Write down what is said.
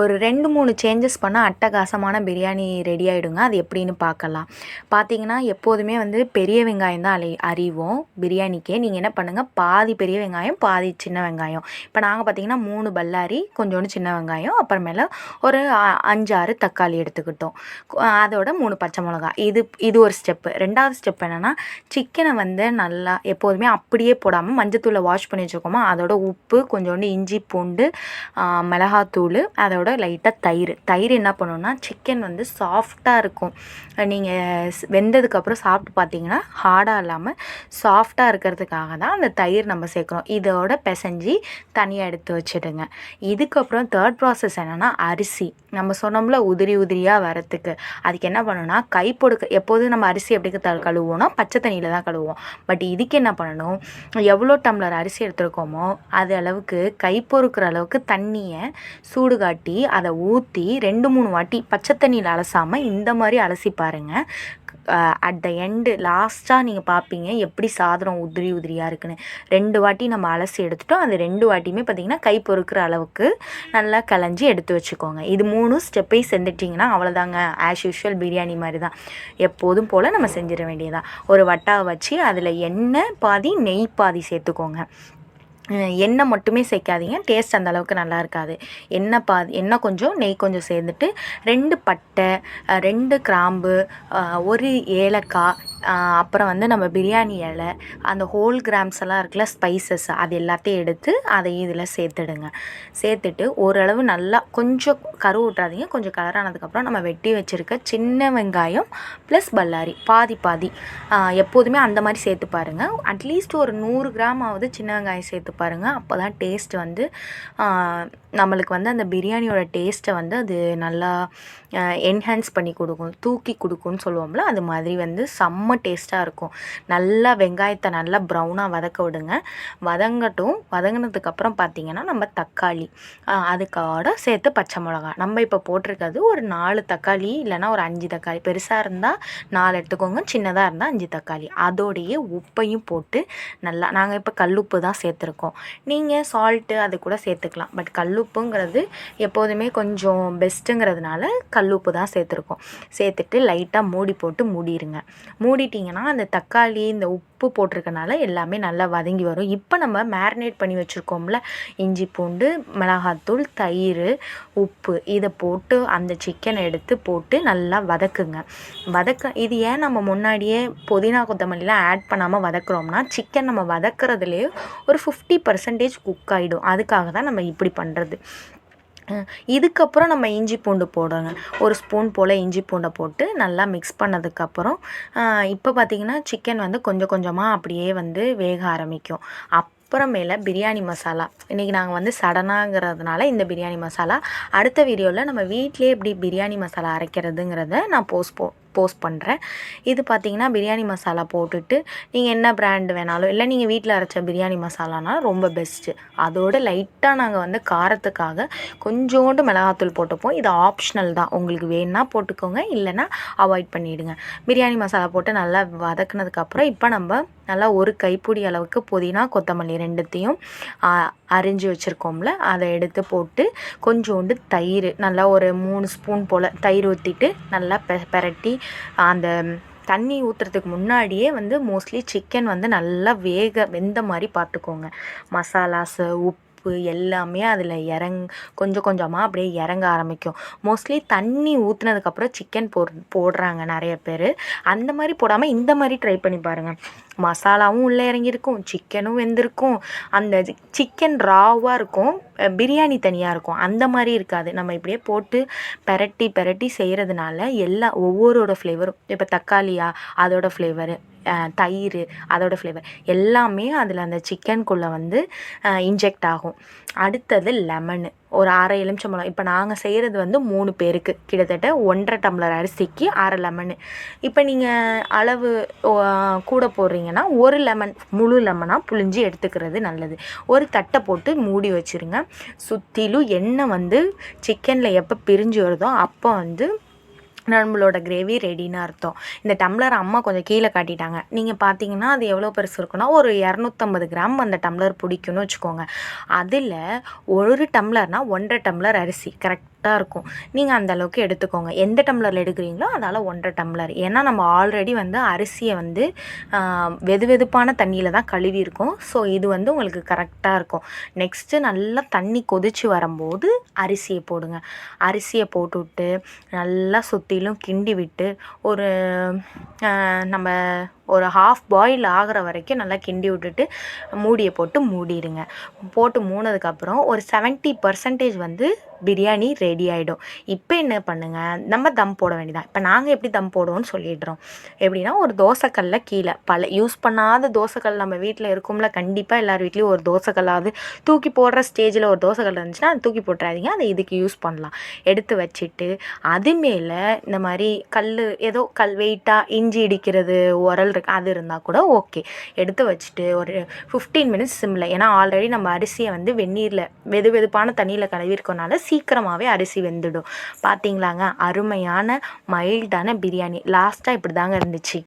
ஒரு ரெண்டு மூணு சேஞ்சஸ் பண்ணால் அட்டகாசமான பிரியாணி ரெடி ஆகிடுங்க அது எப்படின்னு பார்க்கலாம். பார்த்தீங்கன்னா எப்போதுமே வந்து பெரிய வெங்காயம் தான் அலை அறிவோம். பிரியாணிக்கே நீங்கள் என்ன பண்ணுங்கள் பாதி பெரிய வெங்காயம் பாதி சின்ன வெங்காயம். இப்போ நாங்கள் பார்த்தீங்கன்னா மூணு பல்லாரி கொஞ்சோண்டு சின்ன வெங்காயம் அப்புறமேல ஒரு அஞ்சாறு அஞ்சு ஆறு தக்காளி எடுத்துக்கிட்டோம் அதோட மூணு பச்சை மிளகா. இது இது ஒரு ஸ்டெப்பு ரெண்டாவது ஸ்டெப் என்னென்னா சிக்கனை வந்து நல்லா எப்போதுமே அப்படியே போடாமல் மஞ்சத்தூளை வாஷ் பண்ணி வச்சுருக்கோமா அதோட உப்பு கொஞ்சோண்டு இஞ்சி பூண்டு மிளகாத்தூள் அதோட லைட்டாக தயிர். தயிர் என்ன பண்ணுன்னா சிக்கன் வந்து சாஃப்டாக இருக்கும். நீங்கள் வெந்ததுக்கப்புறம் சாப்பிட்டு பார்த்தீங்கன்னா ஹார்டாக இல்லாமல் சாஃப்டாக இருக்கிறதுக்காக தான் அந்த தயிர் நம்ம சேர்க்குறோம். இதோட பிசைஞ்சி தனியாக எடுத்து வச்சிடுங்க. இதுக்கப்புறம் தேர்ட் ப்ராசஸ் என்னென்னா அரிசி. நம்ம சொன்னோம்ல உதிரி உதிரியாக வரத்துக்கு அதுக்கு என்ன பண்ணணும்னா கை பொடுக்க எப்போதும் நம்ம அரிசி எப்படி த கழுவுவோம்னா பச்சை தண்ணியில் தான் கழுவுவோம். பட் இதுக்கு என்ன பண்ணணும் எவ்வளோ டம்ளர் அரிசி எடுத்துருக்கோமோ அது அளவுக்கு கை பொறுக்கிற அளவுக்கு தண்ணியை சூடு காட்டி அதை ஊற்றி ரெண்டு மூணு வாட்டி பச்சை தண்ணியில் அலசாமல் இந்த மாதிரி அலசி பாருங்கள் அட் த எண்டு லாஸ்ட்டாக நீங்கள் பார்ப்பீங்க எப்படி சாதனம் உதிரி உதிரியாக இருக்குன்னு. ரெண்டு வாட்டி நம்ம அலசி எடுத்துட்டோம். அது ரெண்டு வாட்டியுமே பார்த்திங்கன்னா கை பொறுக்கிற அளவுக்கு நல்லா கலைஞ்சி எடுத்து வச்சுக்கோங்க. இது மூணு ஸ்டெப்பையும் செஞ்சிட்டிங்கன்னா அவ்வளோதாங்க ஆஸ் யூஷுவல் பிரியாணி மாதிரி தான் எப்போதும் போல் நம்ம செஞ்சிட வேண்டியதான் ஒரு வட்டாவை வச்சு அதில் எண்ணெய் பாதி நெய் பாதி சேர்த்துக்கோங்க. எண்ணெய் மட்டுமே சேர்க்காதீங்க. டேஸ்ட் அந்த அளவுக்கு நல்லா இருக்காது. எண்ணெய் பாதி எண்ணெய் கொஞ்சம் நெய் கொஞ்சம் சேர்ந்துட்டு ரெண்டு பட்டை ரெண்டு கிராம்பு ஒரு ஏலக்காய் அப்புறம் வந்து நம்ம பிரியாணி இலை அந்த ஹோல் கிராம்ஸ் எல்லாம் இருக்குல்ல ஸ்பைசஸ் அது எல்லாத்தையும் எடுத்து அதை இதில் சேர்த்துடுங்க. சேர்த்துட்டு ஓரளவு நல்லா கொஞ்சம் கரு விட்றாதீங்க கொஞ்சம் கலர் ஆனதுக்கப்புறம் நம்ம வெட்டி வச்சுருக்க சின்ன வெங்காயம் ப்ளஸ் பல்லாரி பாதி பாதி. எப்போதுமே அந்த மாதிரி சேர்த்து பாருங்கள் அட்லீஸ்ட் ஒரு நூறு கிராம் சின்ன வெங்காயம் சேர்த்து பாருங்கள் அப்போ தான் டேஸ்ட் வந்து நம்மளுக்கு வந்து அந்த பிரியாணியோட டேஸ்ட்டை வந்து அது நல்லா என்ஹான்ஸ் பண்ணி கொடுக்கும். தூக்கி கொடுக்கும்னு சொல்லுவோம்ல அது மாதிரி வந்து செம்ம டேஸ்ட்டாக இருக்கும். நல்லா வெங்காயத்தை நல்லா ப்ரௌனாக வதக்க விடுங்க. வதங்கட்டும். வதங்கினதுக்கப்புறம் பார்த்தீங்கன்னா நம்ம தக்காளி அதுக்கோட சேர்த்து பச்சை மிளகா. நம்ம இப்போ போட்டிருக்கிறது ஒரு நாலு தக்காளி இல்லைன்னா ஒரு அஞ்சு தக்காளி. பெருசாக இருந்தால் நாலு எடுத்துக்கோங்க. சின்னதாக இருந்தால் அஞ்சு தக்காளி. அதோடையே உப்பையும் போட்டு நல்லா நாங்கள் இப்போ கல்லுப்பு தான் சேர்த்துருக்கோம். இருக்கும். நீங்கள் சால்ட்டு அது கூட சேர்த்துக்கலாம். பட் கல்லுப்புங்கிறது எப்போதுமே கொஞ்சம் பெஸ்ட்டுங்கிறதுனால கல்லுப்பு தான் சேர்த்துருக்கோம். சேர்த்துட்டு லைட்டாக மூடி போட்டு மூடிடுங்க மூடிட்டிங்கன்னா அந்த தக்காளி இந்த உப்பு போட்டிருக்கனால எல்லாமே நல்லா வதங்கி வரும். இப்போ நம்ம மேரினேட் பண்ணி வச்சுருக்கோம்ல இஞ்சி பூண்டு மிளகாத்தூள் தயிர் உப்பு இதை போட்டு அந்த சிக்கனை எடுத்து போட்டு நல்லா வதக்குங்க. வதக்க இது ஏன் நம்ம முன்னாடியே புதினா கொத்தமல்லிலாம் ஆட் பண்ணாமல் வதக்குறோம்னா சிக்கன் நம்ம வதக்குறதுலேயே ஒரு ஃபிஃப்டி பர்சன்டேஜ் குக் ஆகிடும் அதுக்காக தான் நம்ம இப்படி பண்ணுறது இதுக்கப்புறம் நம்ம இஞ்சி பூண்டு போடுறோங்க ஒரு ஸ்பூன் போல் இஞ்சி பூண்டை போட்டு நல்லா மிக்ஸ் பண்ணதுக்கப்புறம் இப்போ பார்த்தீங்கன்னா சிக்கன் வந்து கொஞ்சம் கொஞ்சமாக அப்படியே வந்து வேக ஆரம்பிக்கும். அப்புறமேல பிரியாணி மசாலா. இன்றைக்கி நாங்கள் வந்து சடனாங்கிறதுனால இந்த பிரியாணி மசாலா. அடுத்த வீடியோவில் நம்ம வீட்டிலே எப்படி பிரியாணி மசாலா அரைக்கிறதுங்கிறத நான் போஸ்ட் போ போஸ்ட் பண்ணுறேன் இது பார்த்தீங்கன்னா பிரியாணி மசாலா போட்டுட்டு நீங்கள் என்ன ப்ராண்டு வேணாலும் இல்லை நீங்கள் வீட்டில் அரைச்ச பிரியாணி மசாலானா ரொம்ப பெஸ்ட்டு அதோட லைட்டாக நாங்கள் வந்து காரத்துக்காக கொஞ்சோண்டு மிளகாத்தூள் போட்டுப்போம். இது ஆப்ஷனல் தான். உங்களுக்கு வேணும்னா போட்டுக்கோங்க. இல்லைன்னா அவாய்ட் பண்ணிவிடுங்க பிரியாணி மசாலா போட்டு நல்லா வதக்குனதுக்கப்புறம் இப்போ நம்ம நல்லா ஒரு கைப்பிடி அளவுக்கு புதினா கொத்தமல்லி ரெண்டுத்தையும் அரிஞ்சு வச்சுருக்கோம்ல அதை எடுத்து போட்டு கொஞ்சோண்டு தயிர் நல்லா ஒரு மூணு ஸ்பூன் போல் தயிர் ஊற்றிட்டு நல்லா பெ பெரட்டி அந்த தண்ணி ஊற்றுறதுக்கு முன்னாடியே வந்து மோஸ்ட்லி சிக்கன் வந்து நல்லா வேக வெந்த மாதிரி பார்த்துக்கோங்க. மசாலாஸு உப்பு உப்பு எல்லாமே அதில் இறங் கொஞ்சம் கொஞ்சமாக அப்படியே இறங்க ஆரம்பிக்கும். மோஸ்ட்லி தண்ணி ஊற்றுனதுக்கப்புறம் சிக்கன் போடு போடுறாங்க நிறைய பேர். அந்த மாதிரி போடாமல் இந்த மாதிரி ட்ரை பண்ணி பாருங்கள் மசாலாவும் உள்ளே இறங்கியிருக்கும் சிக்கனும் வெந்திருக்கும். அந்த சிக்கன் ராவாக இருக்கும் பிரியாணி தனியாக இருக்கும். அந்த மாதிரி இருக்காது. நம்ம இப்படியே போட்டு பெரட்டி பெரட்டி செய்கிறதுனால எல்லா ஒவ்வொருவோட ஃப்ளேவரும் இப்போ தக்காளியா அதோட ஃப்ளேவரு தயிர் அதோட ஃப்ளேவர் எல்லாமே அதில் அந்த சிக்கனுக்குள்ளே வந்து இன்ஜெக்ட் ஆகும். அடுத்தது லெமனு. ஒரு அரை எலுமிச்சம்பழம் இப்போ நாங்கள் செய்கிறது வந்து மூணு பேருக்கு. கிட்டத்தட்ட ஒன்றரை டம்ளர் அரிசிக்கு அரை லெமனு. இப்போ நீங்கள் அளவு கூட போடுறீங்கன்னா ஒரு லெமன் முழு லெமனாக புழிஞ்சு எடுத்துக்கிறது நல்லது. ஒரு தட்டை போட்டு மூடி வச்சுருங்க. சுற்றிலும் எண்ணெய் வந்து சிக்கனில் எப்போ பிரிஞ்சு வருதோ அப்போ வந்து நம்மளோட கிரேவி ரெடின்னு அர்த்தம். இந்த டம்ளர் அம்மா கொஞ்சம் கீழே காட்டிட்டாங்க. நீங்கள் பார்த்தீங்கன்னா அது எவ்வளோ பெருசு இருக்குன்னா ஒரு இரநூத்தம்பது கிராம் அந்த டம்ளர் பிடிக்கும்னு வச்சுக்கோங்க. அதில் ஒரு டம்ளர்னால் ஒன்றரை டம்ளர் அரிசி கரெக்ட் கரெக்டாக இருக்கும். நீங்கள் அந்த அளவுக்கு எடுத்துக்கோங்க. எந்த டம்ளரில் எடுக்கிறீங்களோ அதால் ஒன்றரை டம்ளர். ஏன்னா நம்ம ஆல்ரெடி வந்து அரிசியை வந்து வெது வெதுப்பான தண்ணியில் தான் கழுவி இருக்கும் ஸோ இது வந்து உங்களுக்கு கரெக்டாக இருக்கும். நெக்ஸ்ட்டு நல்லா தண்ணி கொதித்து வரும்போது அரிசியை போடுங்க. அரிசியை போட்டுவிட்டு நல்லா சுற்றிலும் கிண்டி விட்டு ஒரு நம்ம ஒரு ஹாஃப் பாயில் ஆகிற வரைக்கும் நல்லா கிண்டி விட்டுட்டு மூடியை போட்டு மூடிடுங்க. போட்டு மூணதுக்கப்புறம் ஒரு செவன்ட்டி பர்சன்டேஜ் வந்து பிரியாணி ரெடி ஆகிடும் இப்போ என்ன பண்ணுங்கள் நம்ம தம் போட வேண்டியதான் இப்போ நாங்கள் எப்படி தம் போடுவோம்னு சொல்லிடுறோம். எப்படின்னா ஒரு தோசைக்கல்ல கீழே பல யூஸ் பண்ணாத தோசைக்கல் நம்ம வீட்டில் இருக்கும்ல கண்டிப்பாக எல்லார் வீட்லேயும் ஒரு தோசைக்கல்லாவது தூக்கி போடுற ஸ்டேஜில் ஒரு தோசைக்கல் இருந்துச்சுன்னா அதை தூக்கி போட்டுறாதீங்க. அதை இதுக்கு யூஸ் பண்ணலாம். எடுத்து வச்சுட்டு அது மேலே இந்த மாதிரி கல் ஏதோ கல் வெயிட்டாக இஞ்சி இடிக்கிறது உரல் இருக்குது அது இருந்தால் கூட ஓகே. எடுத்து வச்சுட்டு ஒரு ஃபிஃப்டீன் மினிட்ஸ் சிம்மில் ஏன்னா ஆல்ரெடி நம்ம அரிசியை வந்து வெந்நீரில் வெது வெதுப்பான தண்ணியில் கழுவிருக்கனால சீக்கிரமாகவே அரிசி வெந்துடும். பார்த்தீங்களாங்க அருமையான மைல்டான பிரியாணி. லாஸ்ட்டாக இப்படி தாங்க இருந்துச்சு.